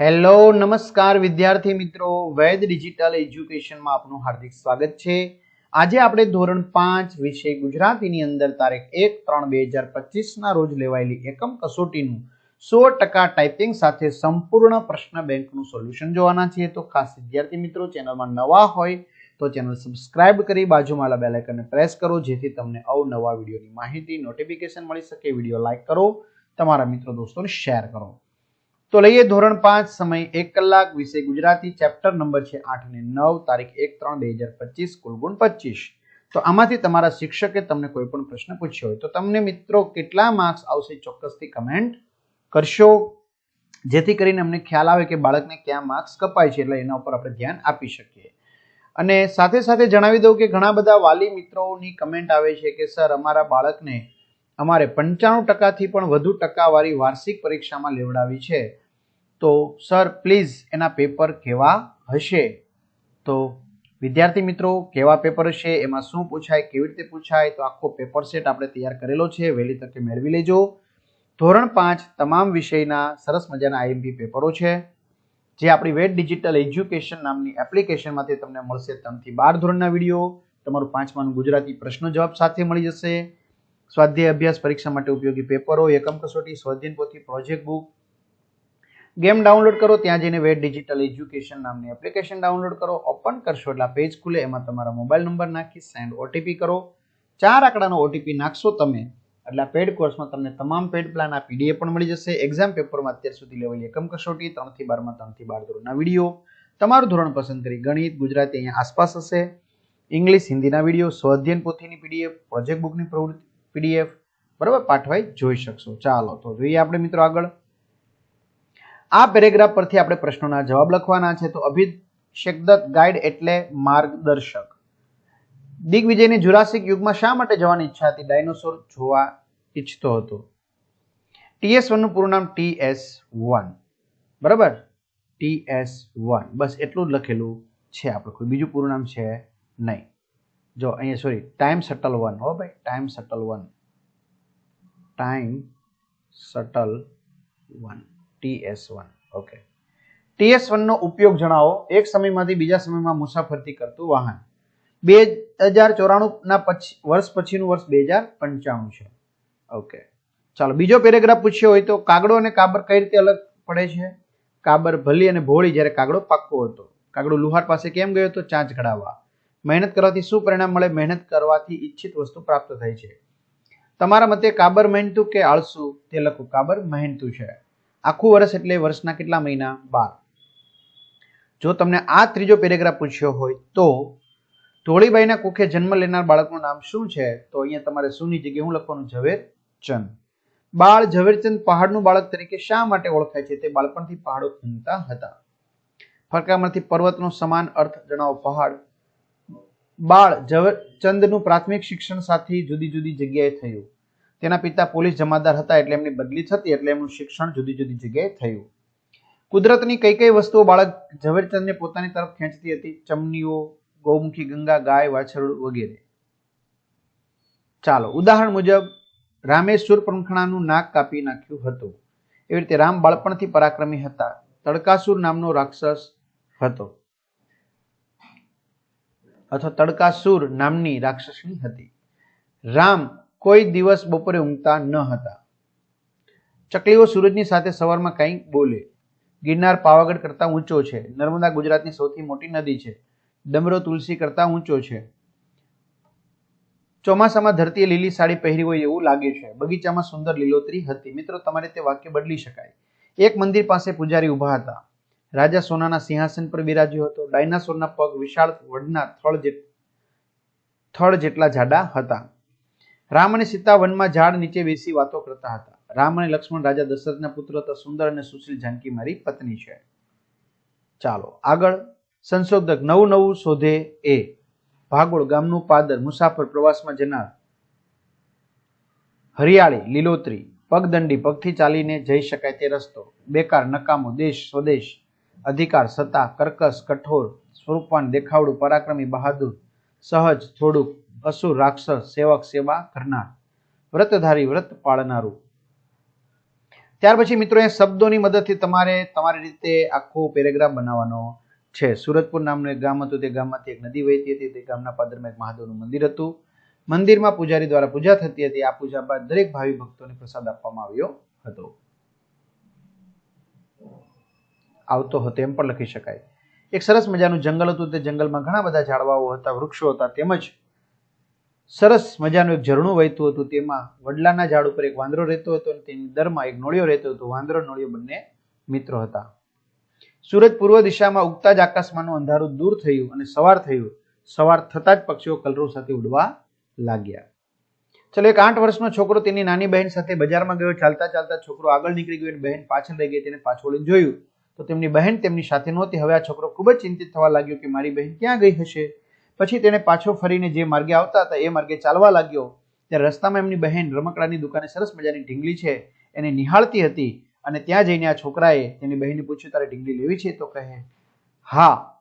Hello, નમસ્કાર વિદ્યાર્થી મિત્રો. વૈદ ડિજિટલ એજ્યુકેશનમાં આપનું હાર્દિક સ્વાગત છે. આજે આપણે ધોરણ પાંચ વિષય ગુજરાતીની અંદર તારીખ એક ત્રણ બે હજાર પચીસના રોજ લેવાયેલી એકમ કસોટીનું સો ટકા ટાઈપિંગ સાથે સંપૂર્ણ પ્રશ્ન બેંકનું સોલ્યુશન જોવાના છીએ. તો ખાસ વિદ્યાર્થી મિત્રો, ચેનલમાં નવા હોય તો ચેનલ સબસ્ક્રાઇબ કરી બાજુમાં બેલ આઇકનને પ્રેસ કરો, જેથી તમને અવનવા વિડીયોની માહિતી નોટિફિકેશન મળી શકે. વીડિયો લાઇક કરો, તમારા મિત્રો દોસ્તોને શેર કરો. તો લઈએ ધોરણ પાંચ સમય એક કલાક, વિષય ગુજરાતી ચેપ્ટર નંબર છે આઠ અને નવ, તારીખ એક ત્રણ, બે હજાર પચીસ, કુલગુણ પચીસ. તો આમાંથી તમારા શિક્ષકે તમને કોઈ પણ પ્રશ્ન પૂછ્યો હોય તો તમને મિત્રો કેટલા માર્ક્સ આવશે ચોક્કસથી કમેન્ટ કરશો. જેથી કરીને અમને ખ્યાલ આવે કે બાળકને ક્યાં માર્ક્સ કપાય છે એટલે એના ઉપર આપણે ધ્યાન આપી શકીએ. અને સાથે સાથે જણાવી દઉં કે ઘણા બધા વાલી મિત્રોની કમેન્ટ આવે છે કે, સર, અમારા બાળકને અમારે પંચાણું ટકાથી પણ વધુ ટકાવારી વાર્ષિક પરીક્ષામાં લેવડાવી છે. તો, સર, પ્લીઝ એના પેપર કેવા હશે? તો, વિદ્યાર્થી મિત્રો, કેવા પેપર હશે? એમાં શું પૂછાય? કેવી રીતે પૂછાય? તો, આખો પેપર સેટ આપણે તૈયાર કરેલો છે. વહેલી તકે મેળવી લેજો. ધોરણ પાંચ, તમામ વિષયના સરસ મજાના આઈએમપી પેપરો છે, જે આપણી વેટ ડિજિટલ એજ્યુકેશન નામની એપ્લિકેશનમાંથી તમને મળશે ત્રણથી બાર ધોરણના વીડિયો. તમારું પાંચમાનું ગુજરાતી પ્રશ્નો જવાબ સાથે મળી જશે. સ્વાધ્યાય અભ્યાસ પરીક્ષા માટે ઉપયોગી પેપરો, એકમ કસોટી, સ્વાધ્યાયન પોથી પ્રોજેક્ટ બુક ગેમ ડાઉનલોડ કરો, ત્યાં જઈને વેટ ડિજિટલ એજ્યુકેશન નામની એપ્લિકેશન ડાઉનલોડ કરો, ઓપન કરશો એટલે પેજ ખુલે, એમાં તમારા મોબાઈલ નંબર નાખી સેન્ડ ઓટીપી કરો. ચાર આંકડાનો ઓટીપી નાખશો તમે, એટલે પેડ કોર્સમાં તમને તમામ પેડ પ્લાન આ પીડીએફ પણ મળી જશે. એક્ઝામ પેપરમાં અત્યાર સુધી લેવલ એકમ કસોટી, ત્રણથી બારમાં, ત્રણથી બાર ધોરણના વીડિયો તમારું ધોરણ પસંદ કરી ગણિત, ગુજરાતી અહીંયા આસપાસ હશે. ઇંગ્લિશ હિન્દીના વીડિયો સ્વાધ્યાયન પોથીની પીડીએફ પ્રોજેક્ટ બુકની પ્રવૃત્તિ પીડીએફ બરાબર? પાઠવાઈ જોઈ શકશો. ચાલો, તો જોઈએ આપણે મિત્રો આગળ. આ પેરેગ્રાફ પરથી આપણે પ્રશ્નોના જવાબ લખવાના છે. તો અભિષેકદત્ત ગાઈડ એટલે માર્ગદર્શક. દિગ્વિજયને જુરાસિક યુગમાં શા માટે જવાની ઈચ્છા હતી? ડાયનોસોર જોવા ઈચ્છતો હતો. ટીએસ વનનું પૂરું નામ ટી એસ વન. બરાબર? T S one. બસ એટલું જ લખેલું છે આપણે. કોઈ બીજું પૂરું નામ છે નહીં. જો, અહીંયા સોરી ટાઈમ શટલ વન હો ભાઈ time shuttle one time shuttle one T S one. Okay T S વનનો ઉપયોગ જણાવો. એક સમયમાંથી બીજા સમયમાં મુસાફરતી કરતું વાહન. બે હજાર ચોરાણુંના પછી, વર્ષ પછીનું વર્ષ બે હજાર પંચાણું છે. ઓકે ચાલો, બીજો પેરેગ્રાફ પૂછ્યો હોય તો કાગડો અને કાબર કઈ રીતે અલગ પડે છે? કાબર ભલી અને ભોળી જ્યારે કાગડો પાક્કો હતો. કાગડો લુહાર પાસે કેમ ગયો હતો? ચાંચ ઘડાવવા. મહેનત કરવાથી શું પરિણામ મળે? મહેનત કરવાથી ઈચ્છિત વસ્તુ પ્રાપ્ત થાય છે. તમારા મતે કાબર મહેનતું કે આળસુ? તે લખો, કાબર મહેનતું છે. આખું વર્ષ એટલે વર્ષના કેટલા મહિના? બાર. જો તમને આ ત્રીજો પેરેગ્રાફ પૂછ્યો હોય તો ધોળીબાઈના કુખે જન્મ લેનાર બાળકનું નામ શું છે? તો અહીંયા તમારે શુંની જગ્યાએ હું લખવાનું? ઝવેરચંદ. બાળ ઝવેરચંદ પહાડનું બાળક તરીકે શા માટે ઓળખાય છે? તે બાળપણથી પહાડો ખૂંદતા હતા. ફરકામાંથી પર્વતનો સમાન અર્થ જણાવો. પહાડ. બાળ ઝવેરચંદનું પ્રાથમિક શિક્ષણ સાથે જુદી જુદી જગ્યાએ થયું. તેના પિતા પોલીસ જમાદાર હતા એટલે એમની બદલી થતી એટલે એમનું શિક્ષણ જુદી જુદી જગ્યાએ થયું. કુદરતની કઈ કઈ વસ્તુઓ બાળક ઝવેરચંદને પોતાની તરફ ખેંચતી હતી? ચમનીઓ, ગૌમુખી ગંગા, ગાય, વાછરડું વગેરે. ચાલો, ઉદાહરણ મુજબ રામે શૂરપંખણાનું નાક કાપી નાખ્યું હતું. એવી રીતે રામ બાળપણથી પરાક્રમી હતા. તડકાસુર નામનો રાક્ષસ હતો. અથવા તડકાસુર નામની રાક્ષસની હતી. રામ કોઈ દિવસ બપોરે ઊંઘતા ન હતા. ચકલીઓ સૂરજની સાથે સવારમાં કંઈ બોલે. ગિરનાર પાવાગઢ કરતાં ઊંચો છે. નર્મદા ગુજરાતની સૌથી મોટી નદી છે. ડમરો તુલસી કરતાં ઊંચો છે. ચોમાસામાં ધરતીએ લીલી સાડી પહેરી હોય એવું લાગે છે. બગીચામાં સુંદર લીલોતરી હતી. મિત્રો, તમારે તે વાક્ય બદલી શકાય. એક મંદિર પાસે પૂજારી ઊભા હતા. રાજા સોનાના સિંહાસન પર બિરાજ્યો હતો. ડાયનાસોરના પગ વિશાળ વડના થળ થળ જેટલા જાડા હતા. રામ અને સીતા વનમાં ઝાડ નીચે બેસી વાતો કરતા હતા. રામ અને લક્ષ્મણ રાજા દશરથના પુત્ર હતા સુંદર અને સુશીલ જાનકી મારી પત્ની છે. ચાલો, આગળ સંશોધક નવું નવું શોધે એ. ભાગોળ ગામનું પાદર મુસાફર પ્રવાસમાં જનાર હરિયાળી, લીલોતરી, પગદંડી પગથી ચાલીને જઈ શકાય તે રસ્તો. બેકાર, નકામો દેશ, સ્વદેશ, અધિકાર, સત્તા, કર્કશ, કઠોર, સ્વરૂપવાન, દેખાવડું, પરાક્રમી, બહાદુર, સહજ, થોડુંક અસુર રાક્ષસ, સેવક, સેવા કરનાર, વ્રતધારી, વ્રત પાળનારું. ત્યાર પછી મિત્રો, એ શબ્દોની મદદથી તમારે તમારી રીતે આખો પેરેગ્રાફ બનાવવાનો છે. સુરતપુર નામનું એક ગામ હતું, તે ગામમાંથી એક નદી વહેતી હતી, તે ગામના પાદરમાં એક મહાદેવનું મંદિર હતું. મંદિરમાં પૂજારી દ્વારા પૂજા થતી હતી. આ પૂજા બાદ દરેક ભાવિ ભક્તોને પ્રસાદ આપવામાં આવ્યો હતો. આવતો હતો એમ પણ લખી શકાય. એક સરસ મજાનું જંગલ હતું. તે જંગલમાં ઘણા બધા ઝાડવાઓ હતા, વૃક્ષો હતા, તેમજ સરસ મજાનું એક ઝરણું વહેતું હતું. તેમાં વડલાના ઝાડ ઉપર એક વાંદરો રહેતો હતો અને તેની દરમાં એક નોળિયો રહેતો હતો. વાંદરો નોળિયો બંને મિત્રો હતા. સૂરજ પૂર્વ દિશામાં ઉગતા જ આકાશમાંનું અંધારું દૂર થયું અને સવાર થયું. સવાર થતાં જ પક્ષીઓ કલરવ સાથે ઉડવા લાગ્યા. ચલો, એક આઠ વર્ષનો છોકરો તેની નાની બહેન સાથે બજારમાં ગયો. ચાલતા ચાલતા છોકરો આગળ નીકળી ગયો અને બહેન પાછળ રહી ગઈ. તેને પાછળ જોયું. તો તેમની બહેન તેમની સાથે નહોતી. હવે આ છોકરો ખૂબ જ ચિંતિત થવા લાગ્યો કે મારી બહેન ક્યાં ગઈ હશે? પછી તેણે પાછો ફરીને જે માર્ગે આવતા હતા, એ માર્ગે ચાલવા લાગ્યો. ત્યારે રસ્તામાં એમની બહેન રમકડાની દુકાને સરસ મજાની ઢીંગલી છે, એને નિહાળતી હતી અને ત્યાં જઈને આ છોકરાએ તેની બહેનને પૂછ્યું, તારે ઢીંગલી લેવી છે? તો કહે, હા.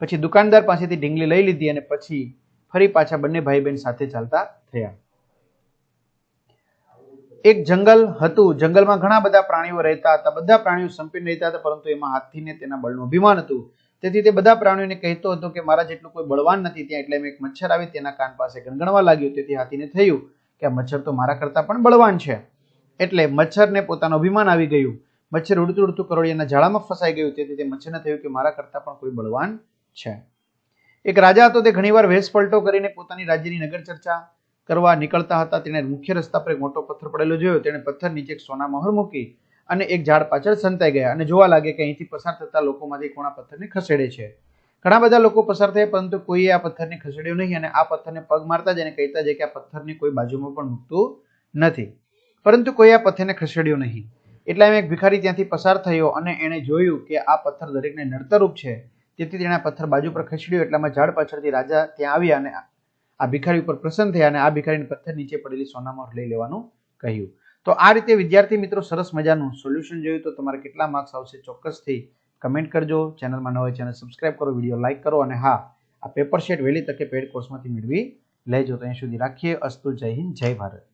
પછી દુકાનદાર પાસેથી ઢીંગલી લઈ લીધી અને પછી ફરી પાછા બંને ભાઈ બહેન સાથે ચાલતા થયા. એક જંગલ હતું. જંગલમાં ઘણા બધા પ્રાણીઓ રહેતા હતા. બધા પ્રાણીઓ સંપીને રહેતા હતા, પરંતુ એમાં હાથીને તેના બળનું અભિમાન હતું. તેથી તે બધા પ્રાણીઓને કહેતો હતો કે મારા જેટલું કોઈ બળવાન નથી, ત્યાં એટલે એક મચ્છર આવી તેના કાન પાસે ગણગણવા લાગ્યો. તેથી હાથીને થયું કે આ મચ્છર તો મારા કરતાં પણ બળવાન છે. એટલે મચ્છરને પોતાનું અભિમાન આવી ગયું. મચ્છર ઉડતું ઉડતું કરોડિયાના જાળામાં ફસાઈ ગયું. તેથી તે મચ્છરને થયું કે મારા કરતાં પણ કોઈ બળવાન છે. એક રાજા હતો, તે ઘણીવાર વેશ પલટો કરીને પોતાની રાજ્યની નગર ચર્ચા કરવા નીકળતા હતા. તેણે મુખ્ય રસ્તા પર એક મોટો પથ્થર પડેલો જોયો. તેણે પથ્થર નીચે એક સોના મહોર મૂકી અને એક ઝાડ પાછળ સંતાઈ ગયા અને જોવા લાગે કે અહીંથી પસાર થતા લોકોમાંથી કોણ પથ્થરને ખસેડે છે. ઘણા બધા લોકો પસાર થયા, પરંતુ કોઈએ આ પથ્થરને ખસેડ્યો નહીં અને આ પથ્થરને પગ મારતા જ એને કહેતા જાય કે આ પથ્થરની કોઈ બાજુમાં પણ મૂકતું નથી. પરંતુ કોઈ આ પથ્થરને ખસેડ્યો નહીં. એટલા એક ભિખારી ત્યાંથી પસાર થયો અને એણે જોયું કે આ પથ્થર દરેકને નડતરૂપ છે. તેથી તેણે પથ્થર બાજુ પર ખસેડ્યો, એટલામાં ઝાડ પાછળથી રાજા ત્યાં આવ્યા અને આ ભિખારી ઉપર પ્રસન્ન થયા અને આ ભિખારીને પથ્થર નીચે પડેલી સોનામાં લઈ લેવાનું કહ્યું. તો આ રીતે વિદ્યાર્થી મિત્રો સરસ મજાનું સોલ્યુશન જોયું તો તમારે કેટલા માર્ક્સ આવશે ચોક્કસથી કમેન્ટ કરજો. ચેનલમાં ન હોય ચેનલ સબસ્ક્રાઇબ કરો વીડિયો લાઇક કરો અને હા, આ પેપર શેટ વહેલી તકે પેડ કોર્સમાંથી મેળવી લેજો. તો અહીં સુધી રાખીએ. અસ્તુ જય હિન્દ, જય ભારત.